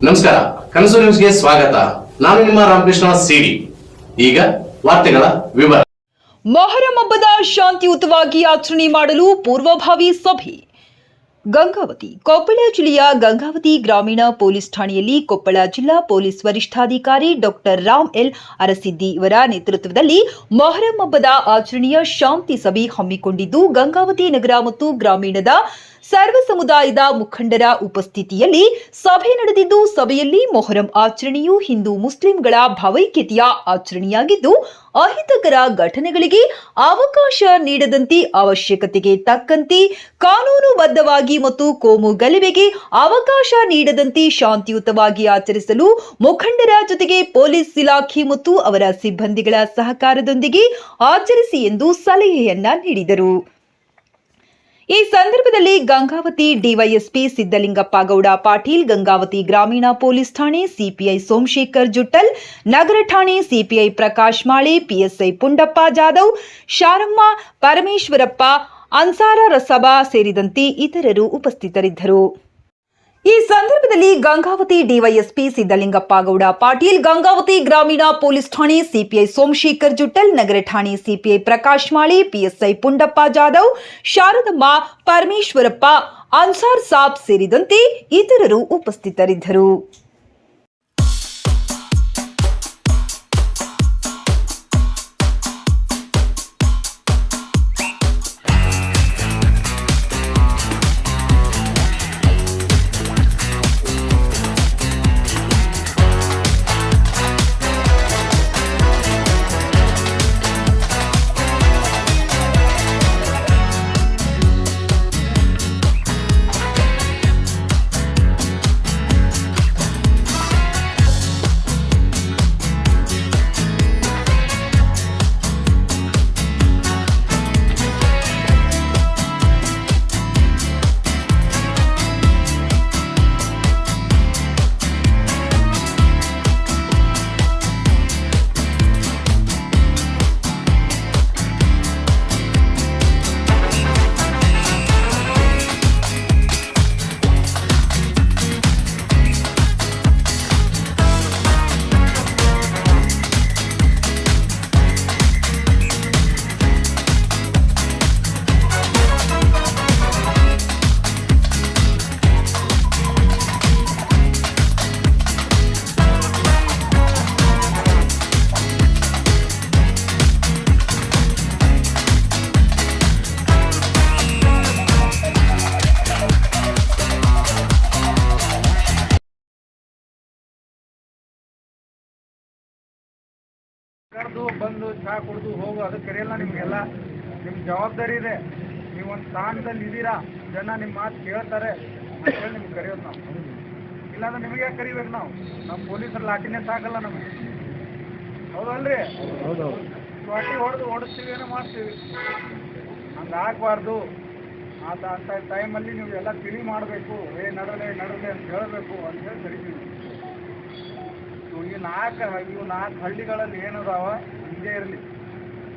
ನಮಸ್ಕಾರ, ಕನಸು ನ್ಯೂಸ್ಗೆ ಸ್ವಾಗತ. ನಾನು ನಿಮ್ಮ ರಾಮಕೃಷ್ಣ ಸಿಡಿ. ಈಗ ವಾರ್ತೆಗಳ ವಿವರ. ಮೊಹರಂ ಹಬ್ಬದ ಶಾಂತಿಯುತವಾಗಿ ಆಚರಣೆ ಮಾಡಲು ಪೂರ್ವಭಾವಿ ಸಭೆ. ಗಂಗಾವತಿ, ಕೊಪ್ಪಳ ಜಿಲ್ಲೆಯ ಗಂಗಾವತಿ ಗ್ರಾಮೀಣ ಪೊಲೀಸ್ ಠಾಣೆಯಲ್ಲಿ ಕೊಪ್ಪಳ ಜಿಲ್ಲಾ ಪೊಲೀಸ್ ವರಿಷ್ಠಾಧಿಕಾರಿ ಡಾಕ್ಟರ್ ರಾಮ್ ಎಲ್ ಅರಸಿದ್ದಿ ಇವರ ನೇತೃತ್ವದಲ್ಲಿ ಮೊಹರಂ ಹಬ್ಬದ ಆಚರಣೆಯ ಶಾಂತಿ ಸಭೆ ಹಮ್ಮಿಕೊಂಡಿದ್ದು ಗಂಗಾವತಿ ನಗರ ಮತ್ತು ಗ್ರಾಮೀಣದ ಸರ್ವ ಸಮುದಾಯದ ಮುಖಂಡರ ಉಪಸ್ಥಿತಿಯಲ್ಲಿ ಸಭೆ ನಡೆದಿದ್ದು, ಸಭೆಯಲ್ಲಿ ಮೊಹರಂ ಆಚರಣೆಯು ಹಿಂದೂ ಮುಸ್ಲಿಂಗಳ ಭಾವೈಕ್ಯತೆಯ ಆಚರಣೆಯಾಗಿದ್ದು, ಅಹಿತಕರ ಘಟನೆಗಳಿಗೆ ಅವಕಾಶ ನೀಡದಂತೆ ಅವಶ್ಯಕತೆಗೆ ತಕ್ಕಂತೆ ಕಾನೂನುಬದ್ಧವಾಗಿ ಮತ್ತು ಕೋಮು ಗಲಭೆಗೆ ಅವಕಾಶ ನೀಡದಂತೆ ಶಾಂತಿಯುತವಾಗಿ ಆಚರಿಸಲು ಮುಖಂಡರ ಜೊತೆಗೆ ಪೊಲೀಸ್ ಇಲಾಖೆ ಮತ್ತು ಅವರ ಸಿಬ್ಬಂದಿಗಳ ಸಹಕಾರದೊಂದಿಗೆ ಆಚರಿಸಿ ಎಂದು ಸಲಹೆಯನ್ನ ನೀಡಿದರು. ಈ ಸಂದರ್ಭದಲ್ಲಿ ಗಂಗಾವತಿ ಡಿವೈಎಸ್ಪಿ ಸಿದ್ದಲಿಂಗಪ್ಪ ಗೌಡ, ಪಾಟೀಲ್ ಗಂಗಾವತಿ ಗ್ರಾಮೀಣ ಪೊಲೀಸ್ ಠಾಣೆ ಸಿಪಿಐ ಸೋಮಶೇಖರ್ ಜುಟ್ಟಲ್, ನಗರ ಠಾಣೆ ಸಿಪಿಐ ಪ್ರಕಾಶ್ ಮಾಳೆ, ಪಿಎಸ್ಐ ಪುಂಡಪ್ಪ ಜಾಧವ್, ಶಾರಮ್ಮ ಪರಮೇಶ್ವರಪ್ಪ, ಅನ್ಸಾರ ರಸಬಾ ಸೇರಿದಂತೆ ಇತರರು ಉಪಸ್ಥಿತರಿದ್ದರು. ಈ ಸಂದರ್ಭದಲ್ಲಿ ಗಂಗಾವತಿ ಡಿವೈಎಸ್ಪಿ ಸಿದ್ದಲಿಂಗಪ್ಪ ಗೌಡ, ಪಾಟೀಲ್ ಗಂಗಾವತಿ ಗ್ರಾಮೀಣ ಪೊಲೀಸ್ ಠಾಣೆ ಸಿಪಿಐ ಸೋಮಶೇಖರ್ ಜುಟ್ಟಲ್, ನಗರ ಠಾಣೆ ಸಿಪಿಐ ಪ್ರಕಾಶ್ ಮಾಳಿ, ಪಿಎಸ್ಐ ಪುಂಡಪ್ಪ ಜಾಧವ್, ಶಾರದಮ್ಮ ಪರಮೇಶ್ವರಪ್ಪ, ಅನ್ಸಾರ್ ಸಾಬ್ ಸೇರಿದಂತೆ ಇತರರು ಉಪಸ್ಥಿತರಿದ್ದರು. ಕರೆದು ಬಂದು ಚಹಾ ಕುಡಿದು ಹೋಗು ಅದು ಕರೆಯಲ್ಲ ನಿಮಗೆಲ್ಲ. ನಿಮ್ಮ ಜವಾಬ್ದಾರಿ ಇದೆ. ನೀವು ಒಂದು ಸ್ಥಾನದಲ್ಲಿ ಇದ್ದೀರಾ ಜನ ನಿಮ್ಮ ಮಾತು ಕೇಳ್ತಾರೆ. ಅಂತೇಳಿ ನಿಮ್ಗೆ ಕರೆಯೋದು ನಾವು. ಇಲ್ಲಾಂದ್ರೆ ನಿಮಗೆ ಕರಿಬೇಕು ನಾವು? ನಮ್ಮ ಪೊಲೀಸರ ಲಾಠಿನೇ ಸಾಕಲ್ಲ ನಮಗೆ. ಹೌದಲ್ರಿ? ಹೌದು. ಲಾಠಿ ಹೊಡೆದು ಓಡಿಸ್ತೀವಿ ಏನೋ ಮಾಡ್ತೀವಿ. ಹಂಗೆ ಆಗಬಾರ್ದು. ಅಂತ ಅಂತ ಟೈಮಲ್ಲಿ ನೀವು ಎಲ್ಲ ತಿಳಿ ಮಾಡಬೇಕು. ಏ ನಡಲೆ ನಡಲೆ ಅಂತ ಹೇಳಬೇಕು. ಅಂತ ಹೇಳಿ ಕರಿತೀವಿ. ಈ ನಾಲ್ಕು ಇವು ನಾಲ್ಕು ಹಳ್ಳಿಗಳಲ್ಲಿ ಏನದಾವ ಹಿಂಗೆ ಇರಲಿ.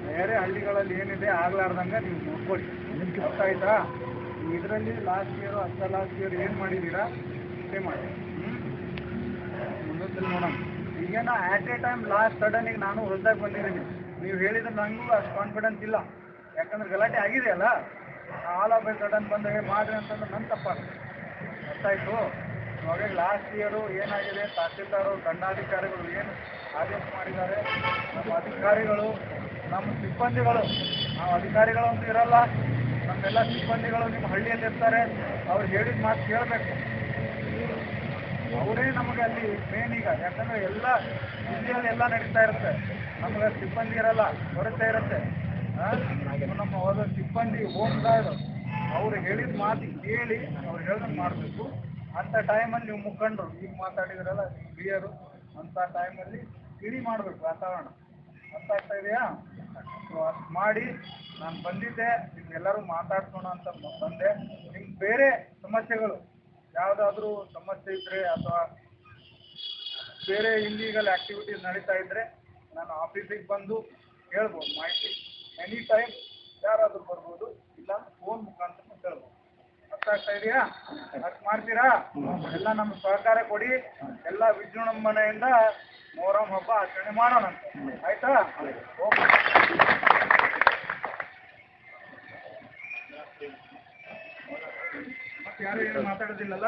ಬೇರೆ ಹಳ್ಳಿಗಳಲ್ಲಿ ಏನಿದೆ ಆಗ್ಲಾರ್ದಂಗೆ ನೀವು ನೋಡ್ಕೊಳ್ಳಿ ಅರ್ಥ ಆಯ್ತಾ ಇದರಲ್ಲಿ ಲಾಸ್ಟ್ ಇಯರ್ ಅರ್ಧ ಲಾಸ್ಟ್ ಇಯರ್ ಏನು ಮಾಡಿದ್ದೀರಾ ಅಷ್ಟೇ ಮಾಡಿ. ಮುಂದೊಂದ್ಸಲ ನೋಡೋಣ. ಈಗೇನೋ ಆ್ಯಟ್ ಎ ಟೈಮ್ ಲಾಸ್ಟ್ ಈಗ ನಾನು ಹೊಸದಾಗಿ ಬಂದಿದ್ದೀನಿ. ನೀವು ಹೇಳಿದ್ರೆ ನನಗೂ ಅಷ್ಟು ಕಾನ್ಫಿಡೆನ್ಸ್ ಇಲ್ಲ. ಯಾಕಂದ್ರೆ ಗಲಾಟೆ ಆಗಿದೆ ಅಲ್ಲ? ಆಲ್ ಆಫ್ ಸಡನ್ ಬಂದಾಗ ಮಾಡ್ರಿ ಅಂತಂದ್ರೆ ನನ್ನ ತಪ್ಪಾಗುತ್ತೆ. ಅರ್ಥ ಆಯಿತು ಇವಾಗ ಲಾಸ್ಟ್ ಇಯರು ಏನಾಗಿದೆ, ತಹಸೀಲ್ದಾರು ದಂಡಾಧಿಕಾರಿಗಳು ಏನು ಆದೇಶ ಮಾಡಿದ್ದಾರೆ, ನಮ್ಮ ಅಧಿಕಾರಿಗಳು, ನಮ್ಮ ಸಿಬ್ಬಂದಿಗಳು, ನಾವು ಅಧಿಕಾರಿಗಳು ಅಂತೂ ಇರಲ್ಲ, ನಮ್ಮೆಲ್ಲ ಸಿಬ್ಬಂದಿಗಳು ನಿಮ್ಮ ಹಳ್ಳಿಯಲ್ಲಿ ಇರ್ತಾರೆ, ಅವ್ರು ಹೇಳಿದ ಮಾತು ಕೇಳಬೇಕು. ಅವರೇ ನಮಗೆ ಅಲ್ಲಿ ಮೇನ್ ಈಗ, ಯಾಕಂದ್ರೆ ಎಲ್ಲ ಜಿಲ್ಲೆಯಲ್ಲಿ ಎಲ್ಲ ನಡೀತಾ ಇರುತ್ತೆ. ನಮಗೆ ಸಿಬ್ಬಂದಿ ಇರಲ್ಲ, ಕೊರತೆ ಇರುತ್ತೆ? ನಮ್ಮ ಹೋದ ಸಿಬ್ಬಂದಿ ಹೋಗ್ತಾ ಇರೋದು ಅವ್ರು ಹೇಳಿದ ಮಾತು ಕೇಳಿ, ಅವ್ರು ಹೇಳ್ದಂಗೆ ಮಾಡಬೇಕು. ಅಂಥ ಟೈಮಲ್ಲಿ ನೀವು ಮುಖಂಡರು, ಈಗ ಮಾತಾಡಿದ್ರಲ್ಲ ಹಿರಿಯರು ಅಂಥ ಟೈಮಲ್ಲಿ ತಿಳಿ ಮಾಡಬೇಕು ವಾತಾವರಣ. ಅರ್ಥ ಆಗ್ತಾ ಇದೆಯಾ? ಸೊ ಅದು ಮಾಡಿ ನಾನು ಬಂದಿದ್ದೆ, ನಿಮ್ಗೆಲ್ಲರೂ ಮಾತಾಡ್ಸೋಣ ಅಂತ ಬಂದೆ. ನಿಮ್ಗೆ ಬೇರೆ ಸಮಸ್ಯೆಗಳು, ಯಾವುದಾದ್ರೂ ಸಮಸ್ಯೆ ಇದ್ದರೆ ಅಥವಾ ಬೇರೆ ಇಲ್ಲೀಗಲ್ ಆ್ಯಕ್ಟಿವಿಟೀಸ್ ನಡೀತಾ ಇದ್ದರೆ ನಾನು ಆಫೀಸಿಗೆ ಬಂದು ಹೇಳ್ಬೋದು. ಮಾಹಿತಿ ಎನಿ ಟೈಮ್ ಯಾರಾದರೂ ಬರ್ಬೋದು, ಇಲ್ಲ ಫೋನ್ ಮುಖಾಂತರ ಹೇಳ್ಬೋದು. ಅರ್ಥ ಇದೆಯಾ? ಅರ್ಥ ಮಾಡ್ತೀರಾ? ಎಲ್ಲ ನಮ್ಮ ಸಹಕಾರ ಕೊಡಿ. ಎಲ್ಲ ವಿಜೃಂಭಣೆಯಿಂದ ಮೊಹರಂ ಹಬ್ಬ ಆಚರಣೆ ಮಾಡೋಣ. ಆಯ್ತಾ? ಓಕೆ. ಮತ್ತೆ ಯಾರು ಏನು ಮಾತಾಡೋದಿಲ್ಲಲ್ಲ?